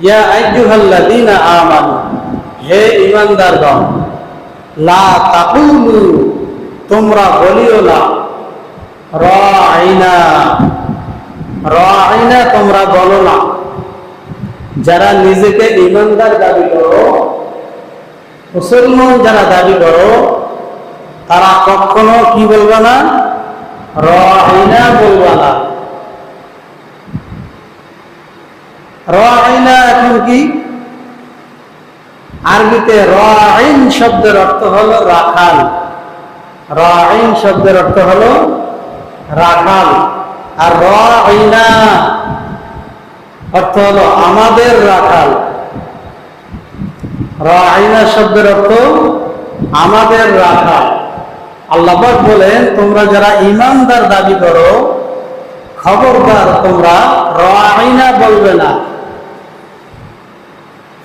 ইয়া আইয়ুহাল্লাযীনা আমানু, হে ঈমানদারগণ, লা তাকুলু তোমরা বলিও না। রাইনা রাইনা তোমরা বলো না। যারা নিজেকে ঈমানদার দাবি করো, মুসলমান যারা দাবি করো, তারা কখনো কি বলবে না? রাইনা বলবে না। রাইনা এখন কি? আরবিতে রাইন শব্দের অর্থ হলো রাখাল। রাইন শব্দের অর্থ হলো রাখাল। আর রাইনা অর্থ হলো আমাদের রাখাল। রাইনা শব্দের অর্থ আমাদের রাখাল। আল্লাহবাক বলেন, তোমরা যারা ইমানদার দাবি করো, খবরদার তোমরা রাইনা বলবে না।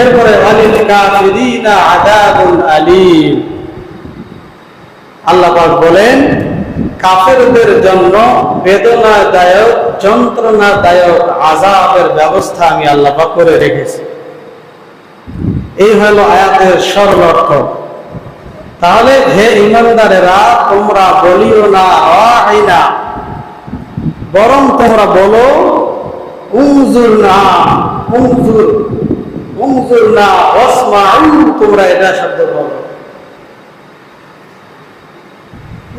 এরপরে আল্লাহ বলেন, কাফেরদের জন্য বেদনাদায়ক, যন্ত্রণাদায়ক আযাবের ব্যবস্থা আমি আল্লাহ করে রেখেছি। এই হলো আয়াতের সরল অর্থ তাহলে, হে ইমানদারেরা, তোমরা বলিও না আইনা বরং তোমরা বলো উংজুর না উংজুর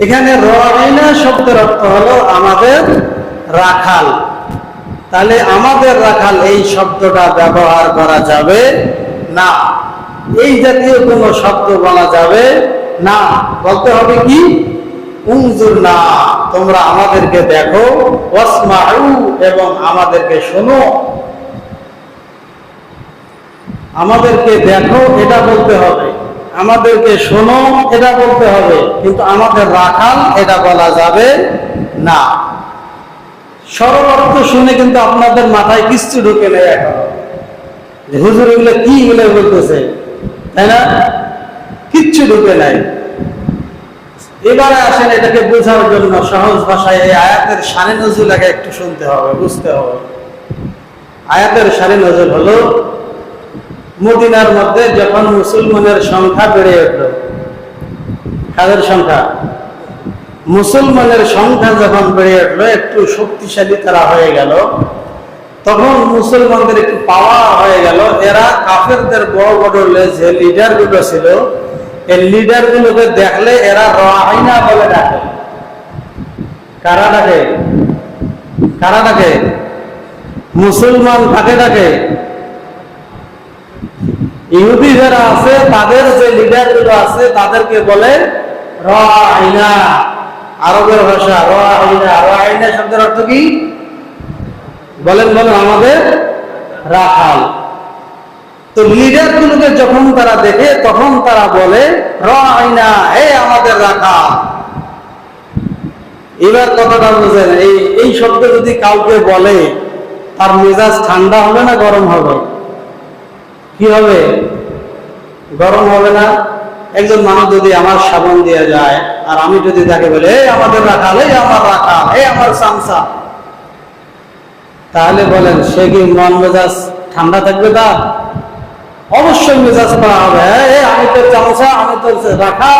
এখানে শব্দের অর্থ হলো আমাদের রাখাল। তাহলে আমাদের রাখাল এই শব্দটা ব্যবহার করা যাবে না। এই জাতীয় কোনো শব্দ বলা যাবে না। বলতে হবে কি? উংজুর না তোমরা আমাদেরকে দেখো, ওয়াসমাউ এবং আমাদেরকে শোনো। আমাদেরকে দেখো, এটা বলতে হবে। আমাদেরকে শোনো, এটা বলতে হবে। কিন্তু আমাদের রাখাল, এটা বলা যাবে না। সরল অর্থ শুনে কিন্তু আপনাদের মাথায় কিচ্ছু ঢুকে নেই এখন। হুজুর এগুলো কি এগুলো বলতেছে, তাই না? কিচ্ছু ঢুকে নাই। এবারে আসেন এটাকে বোঝার জন্য সহজ ভাষায় এই আয়াতের সানে নজরুল আগে একটু শুনতে হবে, বুঝতে হবে। আয়াতের সানে নজর হলো মদিনার মধ্যে যখন মুসলমানের সংখ্যা বেড়ে উঠল, কাদের সংখ্যা? মুসলমানের সংখ্যা যখন বেড়ে উঠল, একটু শক্তিশালী তারা হয়ে গেল। তখন মুসলমানদের একটু পাওয়া হয়ে গেল। এরা কাফেরদের বড় বড় যে লিডারগুলো ছিল, এই লিডার গুলোকে দেখলে এরা রাইনা বলে ডাকে। কারা ডাকে? কারা ডাকে? মুসলমান কাকে ডাকে। ইহুদি যারা আছে, তাদের যে লিডারগুলো আছে, তাদেরকে বলে র আইনা আরবের ভাষা র আইনা র আইনা শব্দের অর্থ কি? বলেন বলেন, আমাদের রাখাল তো লিডার গুলোকে যখন তারা দেখে, তখন তারা বলে র আইনা হে আমাদের রাখাল এবার কথাটা বুঝেন, এই এই শব্দ যদি কাউকে বলে, তার মেজাজ ঠান্ডা হবে না গরম হবে? কি হবে? গরম হবে না। একজন মানুষ যদি আমার সাবান দিয়ে যায় আর আমি যদি তাকে বলে এই আমাদের রাখাল এই আমার রাখাল এই আমার সামসা। তাহলে বলেন সে কি মন মেজাজ ঠান্ডা থাকবে তা? অবশ্যই মেজাজ করা হবে। হ্যাঁ, আমি তো চামচা আমি তো রাখা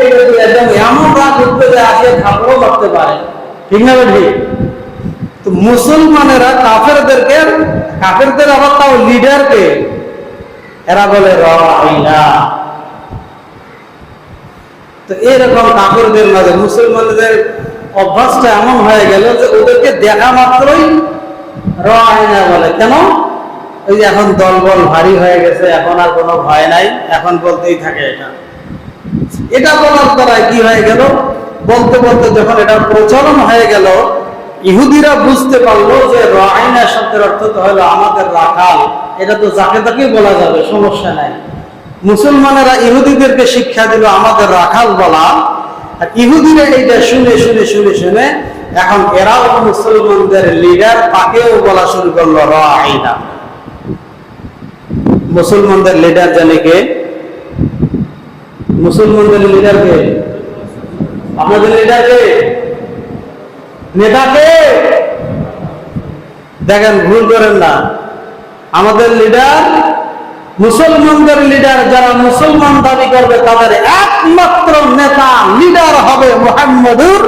এই একদম এমন রাগ উঠবে যে আসে খাবড়ও করতে পারে। ঠিক না ঠিক তো মুসলমানেরা কাফেরদেরকে কাফেরদের আবার তাও লিডারকে এরা বলে রাইনা তো এরকম কাপড়দের মাঝে, মুসলমানদের অভ্যাসটা এমন হয়ে গেল যে ওদেরকে দেখা মাত্রই রাইনা বলে। কেন? ওই যে এখন দলবল ভারী হয়ে গেছে, এখন আর কোনো ভয় নাই, এখন বলতেই থাকে এটা। এটা বলার দ্বারা কি হয়ে গেল? বলতে বলতে যখন এটা প্রচলন হয়ে গেল, ইহুদিরা বুঝতে পারল যে রাইনা শব্দের অর্থ তো হলো আমাদের রাখাল। এটা তো যাকে তাকে বলা যাবে, সমস্যা নাই। মুসলমানেরা ইহুদিদেরকে শিক্ষা দিল আমাদের রাখাল বলা আর ইহুদিরা এইটা শুনে শুনে শুনে শুনে এখন এরাও মুসলমানদের লিডার তাকেও বলা শুরু করল রাইনা মুসলমানদের লিডার জানে কে? মুসলমানদের লিডার কে? আপনাদের লিডার কে? নেতাকে দেখেন, ভুল করেন না। আমাদের লিডার মুসলমানদের লিডার যারা মুসলমান দাবি করবে, তাদের একমাত্র নেতা লিডার হবে মোহাম্মদুর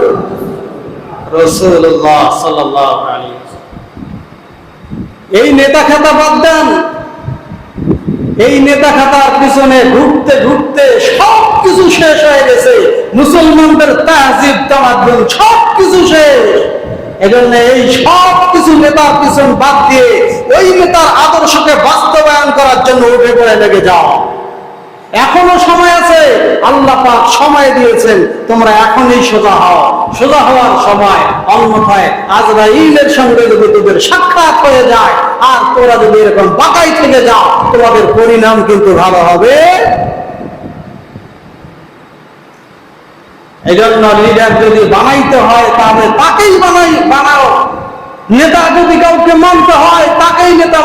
এই নেতা খাতা বাদ দেন। এই নেতা খাতার পিছনে ঘুরতে ঘুরতে সব কিছু শেষ হয়ে গেছে। মুসলমানদের তাহজিব, তামাদ্দুন সব কিছু শেষ। এজন্য এই সব কিছু নেতার পিছন বাদ দিয়ে ওই নেতার আদর্শকে বাস্তবায়ন করার জন্য উঠে পড়ে লেগে যাও। এখনও সময় আছে, আল্লাহ পাক সময় দিয়েছেন, তোমরা এখনই সোজা হও। সোজা হওয়ার সময়, অন্যথায় আজরাইলের সঙ্গে যদি তোদের সাক্ষাৎ হয়ে যায়, আর তোরা যদি এরকম বাকাই থেকে যাও, তোমাদের পরিণাম কিন্তু ভালো হবে। এই জন্য লিডার যদি বানাইতে হয়, তাহলে তাকেই বানাই, বানাও। নেতা যদি কাউকে মানতে হয়, তাকেই নেতা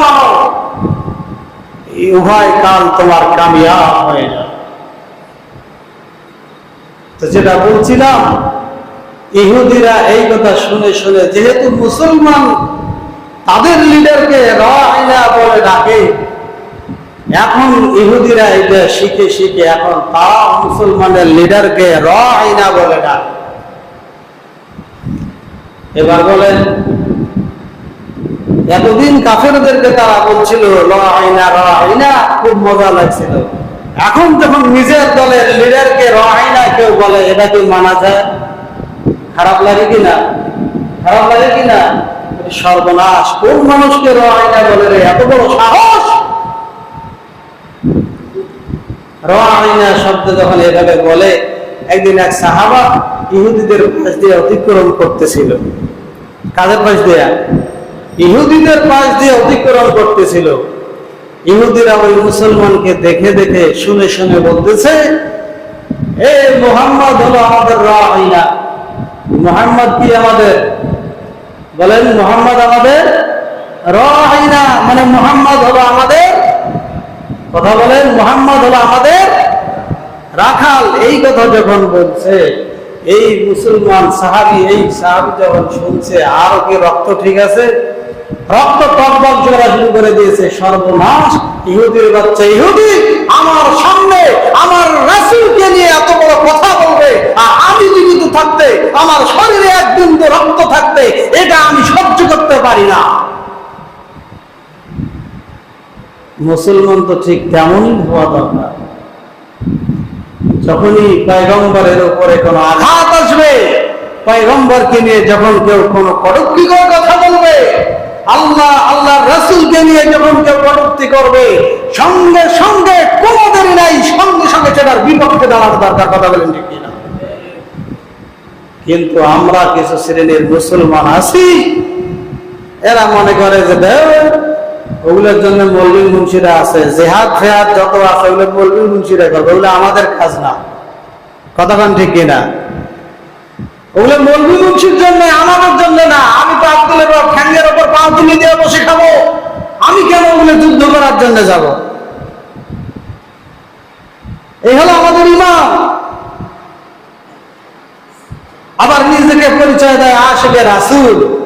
এই উভয় কাল তোমার কামিয়াব হয়ে যাবে। তো যেটা বলছিলাম, ইহুদিরা এই কথা শুনে শুনে যেহেতু মুসলমান, তাদের লিডারকে রাইনা বলে ডাকে। এখন ইহুদিরা এটা শিখে শিখে এখন তারা মুসলমানের লিডারকে রাইনা বলে ডাকে। এবার বলেন, এতদিন কাফেরদেরকে তারা বলছিল রাইনা রাইনা খুব মজা লাগছিল। এখন যখন নিজের দলের লিডারকে রাইনা কেউ বলে, এটা কি মানা যায়? খারাপ লাগে কিনা খারাপ লাগে কিনা সর্বনাশ। কোন মানুষকে রাইনা বলে রে? এত বড় সাহস! রাইনা শব্দ যখন এভাবে বলে, একদিন এক সাহাবা ইহুদিদের পাশ দিয়ে অতিক্রম করতেছিল। কাদের পাশ দিয়া? ইহুদিদের পাশ দিয়ে অতিক্রম করতেছিল। ইহুদিরা ওই মুসলমানকে দেখে দেখে শুনে শুনে বলতেছে, এ মোহাম্মদ হলো আমাদের রাইনা মোহাম্মদ কি আমাদের? বলেন, মোহাম্মদ আমাদের রাইনা মানে মোহাম্মদ হলো আমাদের কথা বলেন, মোহাম্মদ হলো আমাদের রাখাল। এই কথা যখন বলছে, এই মুসলমান সাহাবি, এই সাহাবি যখন শুনছে, আরও কি রক্ত ঠিক আছে? রক্ত টকবক জোড়া শুরু করে দিয়েছে, সর্বনাশ। ইহুদির বাচ্চা, ইহুদি, আমার সামনে আমার রাসুলকে নিয়ে এত বড় কথা বলবে। আর আমি জীবিত থাকতে, আমার শরীরে এক বিন্দু রক্ত থাকতে, এটা আমি সহ্য করতে পারি না। মুসলমান তো ঠিক তেমনই হওয়া দরকার। যখনই পয়গম্বরের উপরে কোনো আঘাত আসবে, পয়গম্বরকে নিয়ে যখন কেউ কোনো কটুক্তিকর কথা বলবে, আল্লাহ আল্লাহ রসুলকে নিয়ে যখন কেউ কটুক্তি করবে, সঙ্গে সঙ্গে কোনো দেরি নাই, সঙ্গে সঙ্গে সেটার বিপক্ষে দাঁড়ানো দরকার, কথা বলেন ঠিক কিনা? কিন্তু আমরা কিছু শ্রেণির মুসলমান আছি, এরা মনে করে যে দেখ ওগুলোর জন্য মল্লিক মুন্সিরা আছে। জেহাদ, ফেহাদ যত আছে, ওগুলো মল্লিক মুন্সিরা করবে। ওগুলো আমাদের কাজ না। কথাখান ঠিক কিনা? ওগুলো মল্লিক মুন্সির জন্য, আমাদের জন্য না। আমি তো আব্দুলের ঠ্যাঙ্গের ওপর পা তুলে দিয়ে বসে খাব। আমি কেন ওগুলো যুদ্ধ করার জন্য যাব? এই হলো আমাদের ইমাম। আবার নিজেকে পরিচয় দেয় আশেকে রাসুল।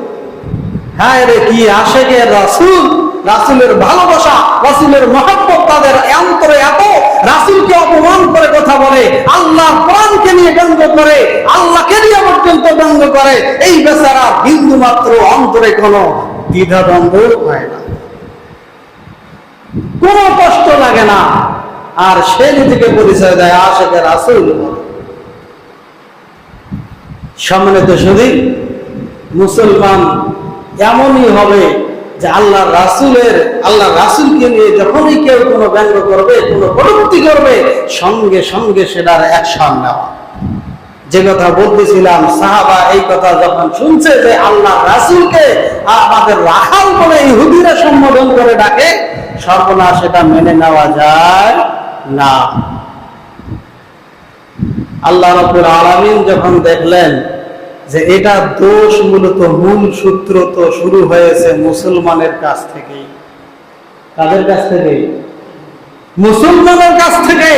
হ্যাঁ রে, কি আশেকে রাসুল! রাসুলের ভালোবাসা, রাসুলের মহাব্বত তাদের অন্তরে এত, রাসুলকে অপমান করে কথা বলে আল্লাহ কোরআনকে নিয়ে ব্যঙ্গ করে, আল্লাহকে নিয়ে পর্যন্ত ব্যঙ্গ করে, এই বেচারা বিন্দু মাত্র অন্তরে কোনো দ্বিধা দ্বন্দ্ব হয় না। কোনো কষ্ট লাগে না। আর সে নিজেকে পরিচয় দেয় আশেকে রাসুল সম্মানিত শুধু মুসলমান এমনই হবে যে আল্লাহ রাসুলের, আল্লাহ রাসুলকে নিয়ে যখনই কেউ কোনো ব্যঙ্গ করবে, কোনো কটুক্তি করবে, সঙ্গে সঙ্গে সেটার অ্যাকশন নেওয়া। যে কথা বলতেছিলাম, সাহাবা এই কথা যখন শুনছে যে আল্লাহ রাসুলকে আমাদের রাখাল বলে ইহুদিরা সম্বোধন করে ডাকে, সর্বনাশ সেটা মেনে নেওয়া যায় না। আল্লাহ রব্বুল আলামিন যখন দেখলেন যে এটা দোষ মূলত মূল সূত্র তো শুরু হয়েছে মুসলমানের কাছ থেকেই। তাদের কাছ থেকে? মুসলমানের কাছ থেকে।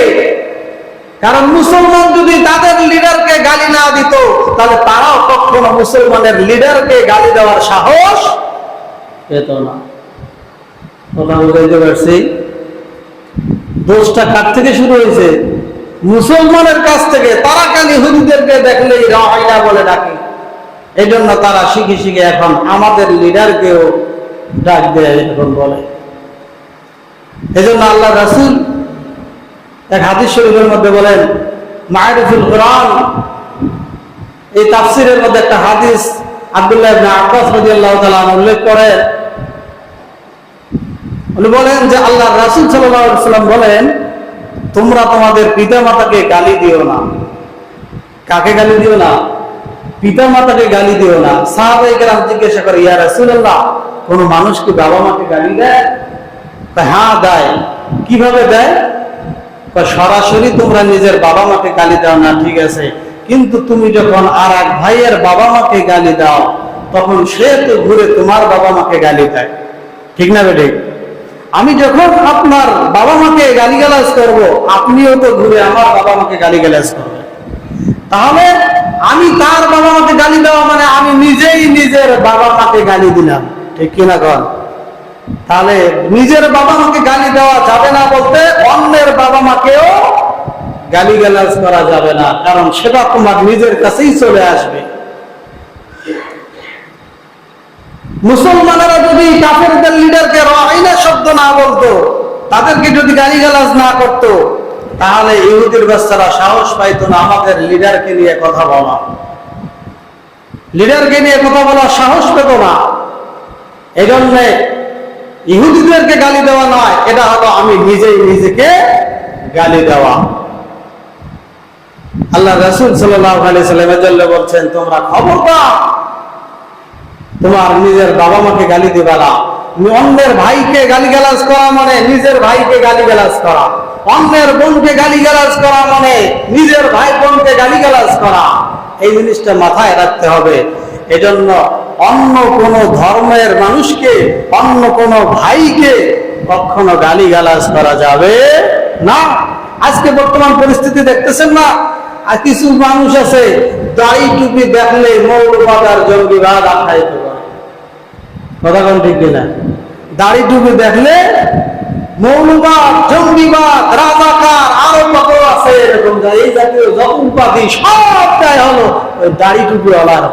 কারণ মুসলমান যদি তাদের লিডারকে গালি না দিত, তাহলে তারাও কখনো মুসলমানের লিডারকে গালি দেওয়ার সাহস পেত না। কথা বুঝাইতে পারছি? দোষটা কার থেকে শুরু হয়েছে? মুসলমানের কাছ থেকে তারা কেন ইহুদিদেরকে দেখলেই রাহাইনা বলে ডাকে? এই জন্য তারা শিখে শিখে এখন আমাদের লিডারকেও ডাক দেয় এখন বলে। এই জন্য আল্লাহ রাসুল এক হাদিস শরীফের মধ্যে বলেন মায়েরফুল কোরআন। এই তাফসিরের মধ্যে একটা হাদিস আব্দুল্লাহ আব্বাস রাদিয়াল্লাহু উল্লেখ করেন উনি বলেন যে আল্লাহ রাসূল সাল্লাল্লাহু সাল্লাম বলেন তোমরা তোমাদের পিতা মাতাকে গালি দিও না। কাকে গালি দিও না? পিতামাতাকে গালি দিও না। সাহাবায়ে কেরাম জিজ্ঞাসা করে ইয়া রাসুল্লাহ কোন মানুষ কি বাবা মাকে গালি দেয়? তা হ্যাঁ দেয়। কীভাবে দেয়? কয়, সরাসরি তোমরা নিজের বাবা মাকে গালি দাও না ঠিক আছে। কিন্তু তুমি যখন আর এক ভাইয়ের বাবা মাকে গালি দাও তখন সে তো ঘুরে তোমার বাবা মাকে গালি দেয়। ঠিক না বেটে আমি যখন আপনার বাবা মাকে গালিগালাজ করব, আপনিও তো ঘুরে আমার বাবা মাকে গালিগালাজ করবেন। তাহলে আমি তার বাবা মাকে গালি দেওয়া মানে আমি নিজেই নিজের বাবা মাকে গালি দিলাম। ঠিক কিনা কন? তাহলে নিজের বাবা মাকে গালি দেওয়া যাবে না বলতে অন্যের বাবা মাকেও গালি গালাজ করা যাবে না, কারণ সেটা তোমার নিজের কাছেই চলে আসবে। মুসলমানেরা যদি কাফেরদের লিডারকে রাইনা শব্দ না বলতো, তাদেরকে যদি গালি গালাজ না করতো, তাহলে ইহুদির বাচ্চারা সাহস পাইতো না আমাদের লিডারকে নিয়ে কথা বলা। লিডারকে নিয়ে কথা বলার সাহস পেত না। এই জন্যে ইহুদিদেরকে গালি দেওয়া নয়, এটা হলো আমি নিজেই নিজেকে গালি দেওয়া। আল্লাহ রসুল সাল্লাম বলছেন, তোমরা খবরদার। তোমার নিজের বাবা মাকে গালি দিবা না। অন্যের ভাইকে গালি গালাজ করা মানে নিজের ভাইকে গালি গালাজ করা। অন্যের বোনকে গালি গালাজ করা মানে নিজের ভাই বোনকে গালি গালাজ করা। এই জিনিসটা মাথায় রাখতে হবে। এজন্য অন্য কোন ধর্মের মানুষকে, অন্য কোন ভাইকে কখনো গালি গালাজ করা যাবে না। আজকে বর্তমান পরিস্থিতি দেখতেছেন না? আর কিছু মানুষ আছে দাড়ি টুপি দেখলে মৌলবাদ আর আখ্যায়িত কথা কোন ঠিক দাড়ি টুপি দেখলে মৌলবাদ, জঙ্গিবাদ, রাজাকার, আরও কত আছে এরকম এই জাতীয় যত উপাধি সবটাই হলো ওই দাড়ি টুপি ওলার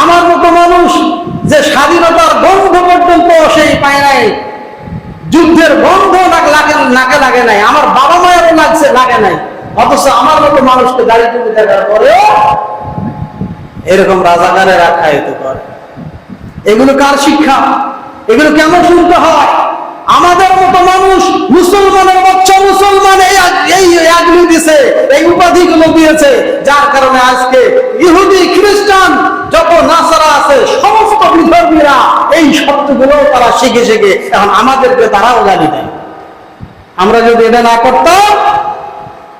আমার মতো মানুষ যে স্বাধীনতার গন্ধ পর্যন্ত সেই পায় নাই, যুদ্ধের গন্ধ নাক লাগে লাগে নাই, আমার বাবা মায়েরও লাগছে লাগে নাই। অথচ আমার মতো মানুষকে গাড়ি টুপি দেখার পরেও এরকম রাজাকারের আখ্যায়িত করে। এগুলো কার শিক্ষা? এগুলো কেমন শুনতে হয়? আমাদের মতো মানুষ মুসলমানের বাচ্চা মুসলমান এই এই দিছে, এই উপাধিগুলো দিয়েছে, যার কারণে আজকে ইহুদি, খ্রিস্টান, যত নাসারা আছে, সমস্ত বিধর্মীরা এই শব্দগুলো তারা শিখে শিখে, এখন আমাদেরকে তারাও গালি দেয় আমরা যদি এটা না করতাম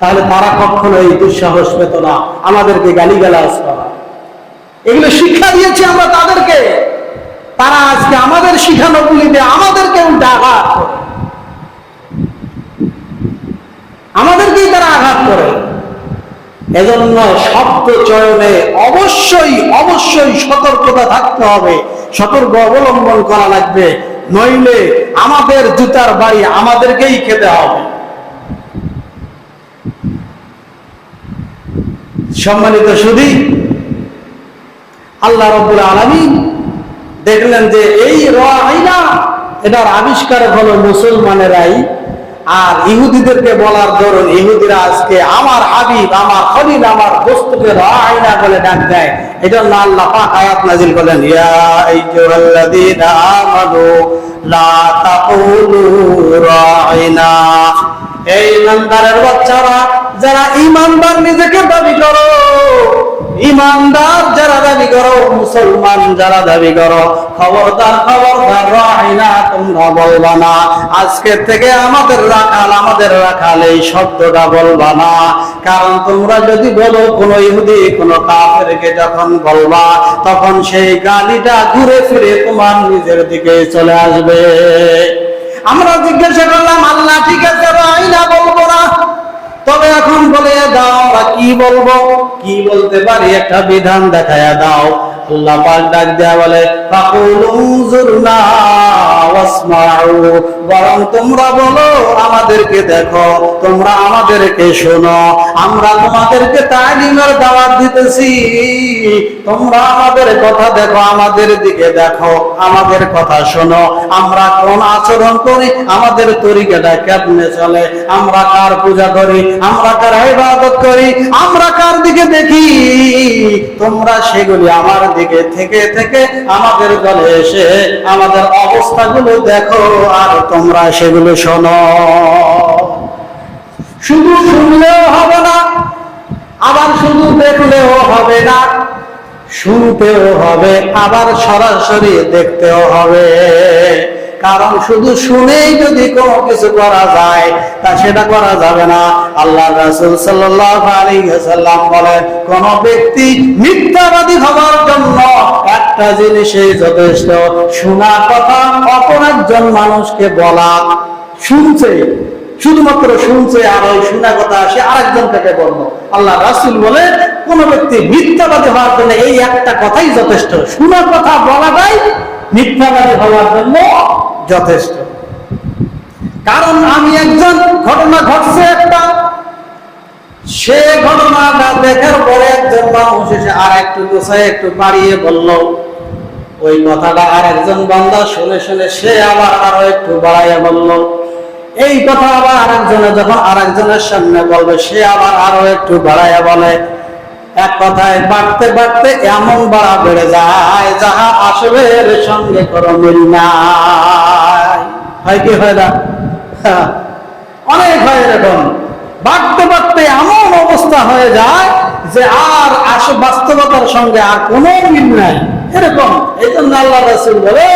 তাহলে তারা কখনো এই দুঃসাহস পেত না। আমাদেরকে গালিগালাজ করা। এগুলো শিক্ষা দিয়েছি আমরা তাদেরকে। তারা আজকে আমাদের শিখানো গুলিতে আমাদেরকে উল্টা আঘাত করে। আমাদেরকেই তারা আঘাত করে। এজন্য শব্দ চয়নে অবশ্যই অবশ্যই সতর্কতা থাকতে হবে। সতর্ক অবলম্বন করা লাগবে। নইলে আমাদের জুতার বাড়ি আমাদেরকেই খেতে হবে। সম্মানিত সুদী আল্লাহ রব্বুল আলমিন দেখলেন যে এই রাইনা এটার আবিষ্কারক হলো মুসলমানেরাই, আর ইহুদিদেরকে বলার ধরুন ইহুদিরা আজকে আমার হাবিব, আমার খলিল, আমার বস্তুকে রাইনা বলে ডাক দেয়। এটা জন্য আল্লাহ পাক আয়াত নাজিল করলেন, ইয়া লা তাকুলু রাইনা এই ইমানদারের বাচ্চারা, যারা ইমানদার নিজেকে দাবি করো, ইমানদার যারা দাবি করো, মুসলমান যারা দাবি করো, খবরদার খবরদার রাহিনা তোমরা বলবা না। আজকে থেকে আমাদের রাখাল আমাদের রাখাল, এই শব্দটা বলবা না। কারণ তোমরা যদি বলো, কোন ইহুদি, কোন কাফেরকে যখন বলবা, তখন সেই গালিটা ঘুরে ফিরে তোমার নিজের দিকে চলে আসবে। আমরা জিজ্ঞাসা করলাম, আল্লাহ, ঠিক আছে না বলব না? তবে এখন বলে, দাও, আমরা কি বলব? কি বলতে পারি? একটা বিধান দেখায়া দাও। আল্লাহ পাল্টা দেয়া বলে, ফাকুলু বরং তোমরা বলো, আমাদেরকে দেখো, তোমরা আমাদেরকে শোনো। আমরা তোমাদেরকে তালিমের দাওয়াত দিতেছি। তোমরা আমাদের কথা দেখো, আমাদের দিকে দেখো, আমাদের কথা শোনো। আমরা কোন আচরণ করি, আমাদের তরিকাটা কেমনে চলে? আমরা কার পূজা করি, আমরা কার ইবাদত করি, আমরা কার দিকে দেখি? তোমরা সেগুলি আমার দিকে থেকে থেকে আমাদের দলে এসে আমাদের অবস্থাগুলো দেখো আর তোমরা সেগুলো শোনো। শুধু শুনলেও হবে না, আবার শুধু দেখলেও হবে না, শুনতেও হবে, আবার সরাসরি দেখতেও হবে। কারণ শুধু শুনেই যদি কোনো কিছু করা যায়, তা সেটা করা যাবে না। আল্লাহ রাসূল ওয়াসাল্লাম বলেন, কোন ব্যক্তি মিথ্যাবাদী হওয়ার জন্য একটা জিনিসই যথেষ্ট শোনা কথা অপর একজন মানুষকে বলা শুনছে, শুধুমাত্র শুনছে আর ওই শোনা কথা সে আরেকজন থেকে বলল। আল্লাহ রাসুল বলে কোন ব্যক্তি মিথ্যাবাদী হওয়ার জন্য এই একটা কথাই যথেষ্ট। শোনা কথা বলাটাই মিথ্যাবাদী হওয়ার জন্য যথেষ্ট। কারণ আমি একজন, ঘটনা ঘটছে একটা। সে ঘটনাটা দেখার পরে একজন মানুষ এসে আর একটু গোছায় একটু বাড়িয়ে বলল, ওই কথাটা আর একজন বান্দা শুনে শুনে সে আবার আরও একটু বাড়াইয়া বলল। এই কথা আবার আরেকজনে, যখন আরেকজনের সামনে বলবে, সে আবার আরও একটু বাড়াইয়া বলে। এক কথায় বাড়তে বাড়তে এমন বাড়া বেড়ে যায় যাহা এর সঙ্গে কোনো মিল নাই। হয় কি হয় না? হ্যাঁ, অনেক হয় এরকম। বাড়তে বাড়তে এমন অবস্থা হয়ে যায় যে আর আস বাস্তবতার সঙ্গে আর কোনো মিল নাই। এরকম। এই জন্য আল্লাহ রাসুল বলে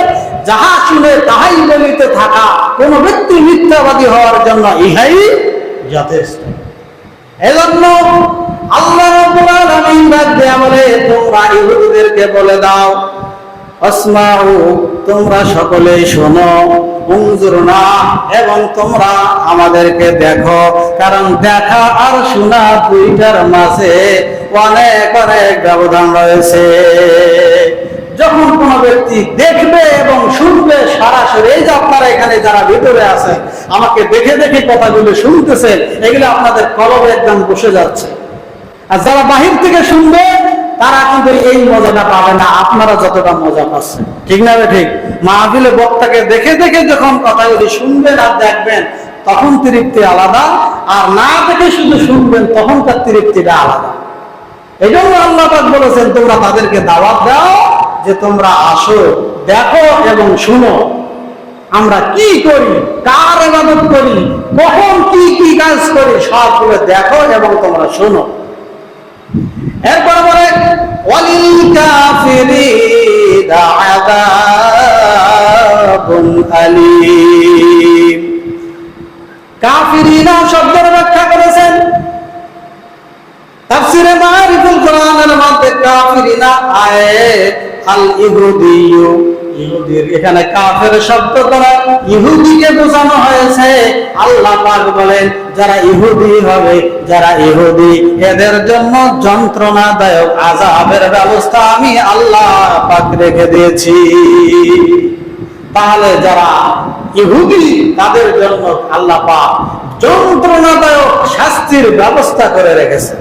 যাহা শুনে তাহাই বলিতে থাকা কোন ব্যক্তি মিথ্যাবাদী হওয়ার জন্য ইহাই যথেষ্ট। এজন্য আল্লাহ রাব্বুল আলামিন ডাক দেয়া বলে তোমরা ইহুদিদেরকে বলে দাও। আসমাউ, তোমরা সকলেই শোনো উনজুরনা এবং তোমরা আমাদেরকে দেখো, কারণ দেখা আর শোনা দুইটার মাঝে অনেক অনেক ব্যবধান রয়েছে। যখন কোনো ব্যক্তি দেখবে এবং শুনবে, সরাসরি এই যে আপনারা এখানে যারা ভিতরে আছে আমাকে দেখে দেখে কথাগুলো শুনতেছেন এগুলো আপনাদের কলবে একদম বসে যাচ্ছে। আর যারা বাহির থেকে শুনবে, তারা কিন্তু এই মজাটা পাবে না, আপনারা যতটা মজা পাচ্ছেন। ঠিক না ঠিক? মাহফিলে বক্তাকে দেখে দেখে যখন কথা যদি শুনবেন আর দেখবেন, তখন তৃপ্তি আলাদা। আর না দেখে শুধু শুনবেন, তখন তার তৃপ্তিটা আলাদা। এই জন্য আল্লাহ বলেছেন, তোমরা তাদেরকে দাওয়াত দাও যে তোমরা আসো, দেখো এবং শুনো। আমরা কি করি? কার ইবাদত করি? কখন কি কি কাজ করি? সবগুলো দেখো এবং তোমরা শোনো। এরপরে বলে ওয়ালিল কাফিরিনা আযাবুন আলীম। কাফিরিনা শব্দের ব্যাখ্যা করেছেন। তাফসিরে মারিফুল কোরআনের মধ্যে কাফিরিনা আয়ে আল ইহুদিয়ু এখানে কাফের শব্দ দ্বারা ইহুদিকে বোঝানো হয়েছে। আল্লাহ পাক বলেন, যারা ইহুদি হবে, যারা ইহুদি, এদের জন্য যন্ত্রণাদায়ক আযাবের ব্যবস্থা আমি আল্লাহ পাক রেখে দিয়েছি। তাহলে যারা ইহুদি, তাদের জন্য আল্লাহ পাক যন্ত্রণাদায়ক শাস্তির ব্যবস্থা করে রেখেছে।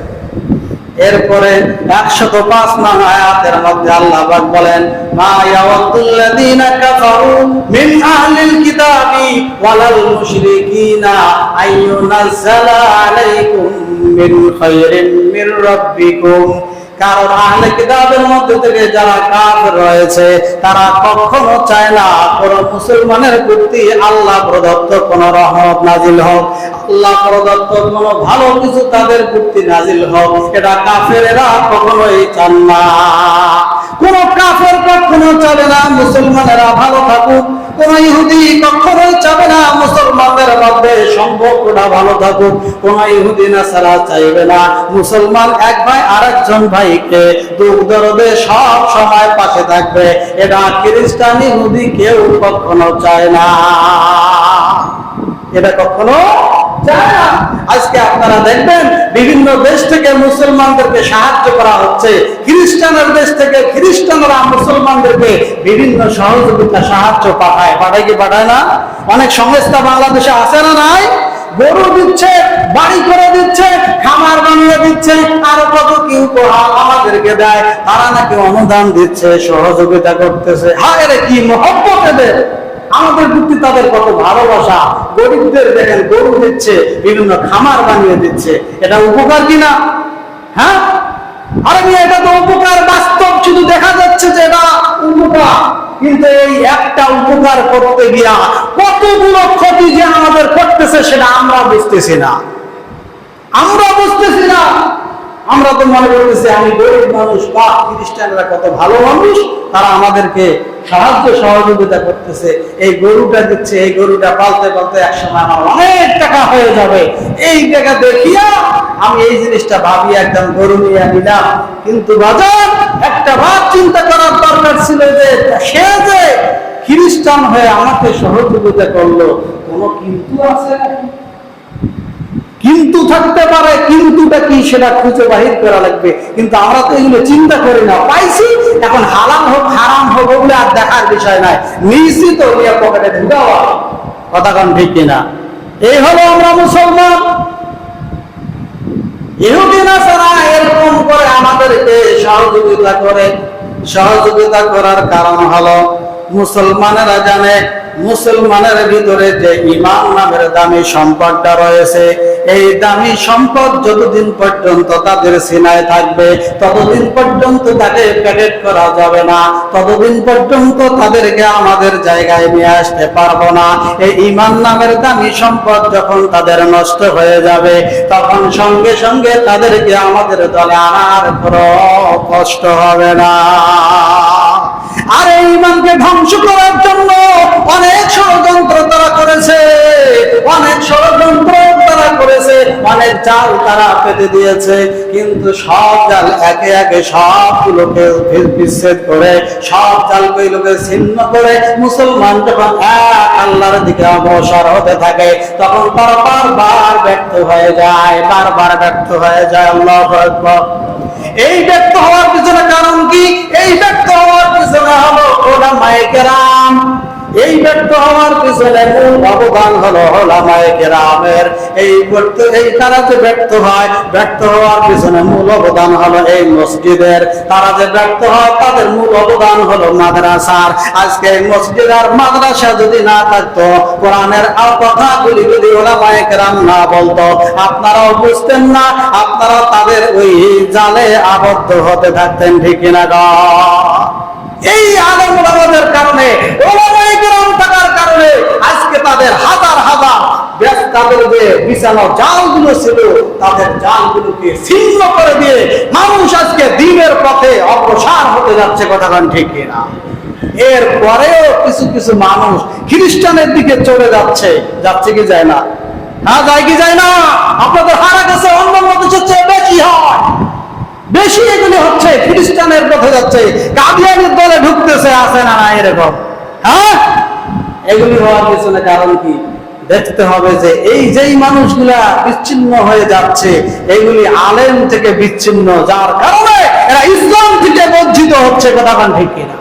এরপরে একশত পাঁচ নং আয়াতের মধ্যে আল্লাহ পাক বলেন, মা ইয়াওয়াদুল্লাযীনা কাফারু মিন আহলিল কিতাবি ওয়ালাল মুশরিকিনা আইয়ুনাজ্জালা আলাইকুম মিন খায়রিন মির রাব্বিকুম। কারণ আহলে কিতাবের মধ্যে থেকে যারা কাফের রয়েছে, তারা কখনো চায় না কোন মুসলমানের প্রতি আল্লাহ প্রদত্ত কোন রহমত নাজিল হোক। আল্লাহ প্রদত্ত কোন ভালো কিছু তাদের প্রতি নাজিল হোক। এটা কাফেরেরা কখনোই চান না। কোন কাফের কখনো চাবে না, মুসলমানেরা ভালো থাকুক। কোন ইহুদি কখনোই চাবে না, মুসলমানদের মধ্যে সম্পর্কটা ভালো থাকুক। কোন ইহুদি না ছাড়া চাইবে না, মুসলমান এক ভাই আরেকজন ভাইকে দুঃখ দরদে সব সময় পাশে থাকবে। এটা খ্রিস্টান ইহুদি কেউ কখনো চায় না। এটা কখনো আজকে আপনারা দেখবেন, বিভিন্ন দেশ থেকে মুসলমানদেরকে সাহায্য করা হচ্ছে। খ্রিস্টানের দেশ থেকে খ্রিস্টানরা মুসলমানদেরকে বিভিন্ন সহযোগিতা, সাহায্য পাঠায়। পাঠায় কি পাঠায় না? অনেক সংস্থা বাংলাদেশে না নাই? গরু দিচ্ছে, বাড়ি করে দিচ্ছে, খামার বানিয়ে দিচ্ছে, আর কত কি উপহার আমাদেরকে দেয়? তারা নাকি অনুদান দিচ্ছে, সহযোগিতা করতেছে। হায় রে, কি মহব্বত এদের! আমাদের প্রতি তাদের কত ভালোবাসা। গরিবদের দেখেন গরু দিচ্ছে, বিভিন্ন খামার বানিয়ে দিচ্ছে। এটা উপকার কিনা হ্যাঁ? আরে এটা তো উপকার, বাস্তব শুধু দেখা যাচ্ছে যে এটা উপকার। কিন্তু এই একটা উপকার করতে গিয়া কতগুলো ক্ষতি যে আমাদের করতেছে সেটা আমরা বুঝতেছি না। আমরা বুঝতেছি না। আমরা তো মনে করতেছি, আমি গরিব মানুষ বা খ্রিস্টানরা কত ভালো মানুষ, তারা আমাদেরকে সাহায্য সহযোগিতা করতেছে, এই গরুটা দিচ্ছে, এই গরুটা পালতে পালতে একসময় আমার অনেক টাকা হয়ে যাবে। এই টাকা দেখিয়া আমি এই জিনিসটা ভাবি একদম গরু নিয়ে নিলাম। কিন্তু বাজার, একটা বার চিন্তা করার দরকার ছিল যে, সে যে খ্রিস্টান হয়ে আমাকে সহযোগিতা করল, কোনো কিন্তু আছে কিন্তু থাকতে পারে কিন্তুটা কি সেটা খুঁজে বাহির করা লাগবে। কিন্তু আমরা তো এগুলো চিন্তা করি না। পাইছি এখন হালাম হোক, হারাম হোক, ওগুলো আর দেখার বিষয় নাই। নিশ্চিত নিয়ে পকেটে ঢুকাও ঠিক কিনা? এই হলো আমরা মুসলমান। ইহুদিনা সারা এরকম করে আমাদেরকে সহযোগিতা করে। সহযোগিতা করার কারণ হলো মুসলমানেরা জানে মুসলমানের ভিতরে যে ইমান নামের দামি সম্পদটা রয়েছে, এই দামি সম্পদ যতদিন পর্যন্ত তাদের সিনায় থাকবে, ততদিন পর্যন্ত তাকে প্যাকেট করা যাবে না, ততদিন পর্যন্ত তাদেরকে আমাদের জায়গায় নিয়ে আসতে পারব না। এই ইমান নামের দামি সম্পদ যখন তাদের নষ্ট হয়ে যাবে, তখন সঙ্গে সঙ্গে তাদেরকে আমাদের দলে আনার কষ্ট হবে না। আর এই ইমানকে ধ্বংস করার জন্য অনেক ষড়যন্ত্র তারা করেছে। অনেক ষড়যন্ত্র তারা করেছে। অনেক জাল তারা পেতে দিয়েছে। কিন্তু সব জাল একে একে সবগুলোকে ভি- বিচ্ছেদ করে, সব জালগুলোকে ছিন্ন করে মুসলমান যখন এক আল্লাহর দিকে অবসর হতে থাকে, তখন তারা বারবার ব্যর্থ হয়ে যায়, বারবার ব্যর্থ হয়ে যায়। আল্লাহ এই ব্যক্ত হওয়ার পিছনে কারণ কি? এই ব্যক্ত হওয়ার এই হওয়ার পিছনে মূল অবদান হলো এই এই তারা যে হয় হওয়ার পিছনে মূল অবদান হলো এই মসজিদের। তারা যে হয়, তাদের মূল অবদান হলো মাদ্রাসার। আজকে মসজিদ আর মাদ্রাসা যদি না থাকতো, কোরআনের কথাগুলি যদি ওলামায়ে কেরাম না বলতো, আপনারাও বুঝতেন না আপনারা তাদের ওই জালে আবদ্ধ হতে থাকতেন, ঠিক না গো? এই আলেম ওলামাদের কারণে থাকার কারণে আজকে তাদের হাজার হাজার দিনের পথে হতে যাচ্ছে কিছু কিছু মানুষ খ্রিস্টানের দিকে চলে যাচ্ছে যাচ্ছে কি যায় না? হ্যাঁ যায় কি যায় না? আপনাদের হারা কাছে অন্য মতের চেয়ে বেশি হয়। বেশি এগুলি হচ্ছে খ্রিস্টানের পথে যাচ্ছে। কাদিয়ানির দলে ঢুকতেছে, আছে না না এরকম। হ্যাঁ? এগুলি হওয়ার পিছনে কারণ কি? দেখতে হবে যে এই যেই মানুষগুলা বিচ্ছিন্ন হয়ে যাচ্ছে, এগুলি আলেম থেকে বিচ্ছিন্ন, যার কারণে এরা ইসলাম থেকে বঞ্চিত হচ্ছে, কথা ঠিক কিনা?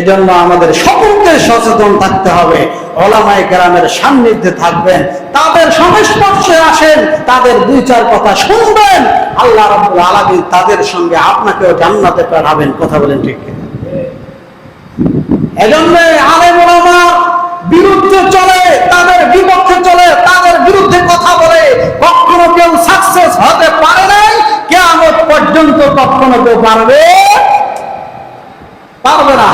এজন্য আমাদের সকলকে সচেতন থাকতে হবে। ওলামায়ে কেরামের সান্নিধ্যে থাকবেন, তাদের সংস্পর্শে আসেন, তাদের দুই চার কথা শুনবেন। আল্লাহ রাব্বুল আলামিন তাদের সঙ্গে আপনাকেও জান্নাতে পাঠাবেন, কথা বলেন ঠিক এজন্য আলেম বিরুদ্ধে চলে, তাদের বিপক্ষে চলে, তাদের বিরুদ্ধে কথা বলে। কখনো কেউ সাকসেস হতে পারে নাই কেমন পর্যন্ত কখনো কেউ পারবে পারবে না।